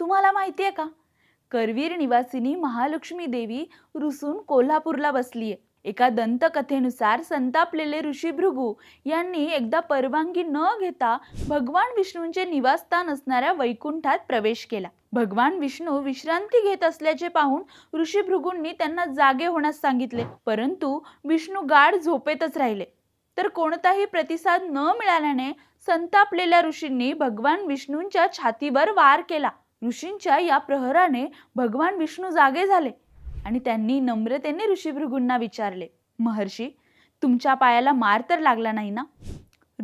तुम्हाला माहिती आहे का? करवीर निवासिनी महालक्ष्मी देवी रुसून कोल्हापूरला बसलीये. एका दंतकथेनुसार संतापलेले ऋषी भृगू यांनी एकदा परवानगी न घेता भगवान विष्णूंचे निवासस्थान असणाऱ्या वैकुंठात प्रवेश केला. भगवान विष्णू विश्रांती घेत असल्याचे पाहून ऋषी भृगूंनी त्यांना जागे होण्यास सांगितले परंतु विष्णू गाढ झोपेतच राहिले. तर कोणताही प्रतिसाद न मिळाल्याने संतापलेल्या ऋषींनी भगवान विष्णूंच्या छातीवर वार केला. ऋषींच्या या प्रहराने भगवान विष्णू जागे झाले आणि त्यांनी नम्रतेने ऋषीभृगूंना विचारले महर्षी तुमच्या पायाला मार तर लागला नाही ना?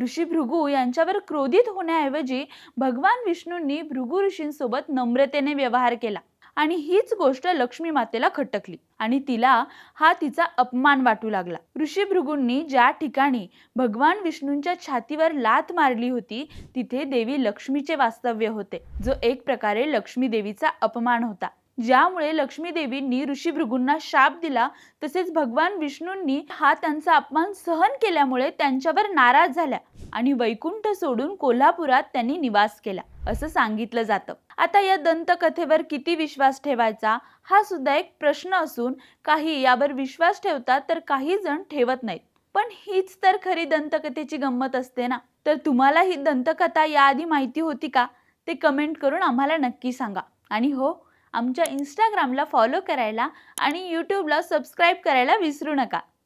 ऋषी भृगू यांच्यावर क्रोधित होण्याऐवजी भगवान विष्णूंनी भृगू ऋषींसोबत नम्रतेने व्यवहार केला. आणि हीच गोष्ट लक्ष्मी मातेला खटकली. आणि तिला हा तिचा अपमान वाटू लागला. ऋषी भृगूंनी ज्या ठिकाणी भगवान विष्णूंच्या छातीवर लात मारली होती तिथे देवी लक्ष्मीचे वास्तव्य होते. जो एक प्रकारे लक्ष्मी देवीचा अपमान होता. ज्यामुळे लक्ष्मी देवींनी ऋषी भृगूंना शाप दिला तसेच भगवान विष्णूंनी हा त्यांचा अपमान सहन केल्यामुळे त्यांच्यावर नाराज झाल्या आणि वैकुंठ सोडून कोल्हापुरात त्यांनी निवास केला. असं सांगितलं जातं. आता या दंतकथेवर किती विश्वास ठेवायचा? हा सुद्धा एक प्रश्न असून काही यावर विश्वास ठेवतात तर काही जण ठेवत नाहीत. पण हीच तर खरी दंतकथेची गंमत असते ना? तर तुम्हाला ही दंतकथा याआधी माहिती होती का? ते कमेंट करून आम्हाला नक्की सांगा. आणि हो आमच्या इंस्टाग्रामला फॉलो करायला आणि यूट्यूबला सबस्क्राईब करायला विसरू नका.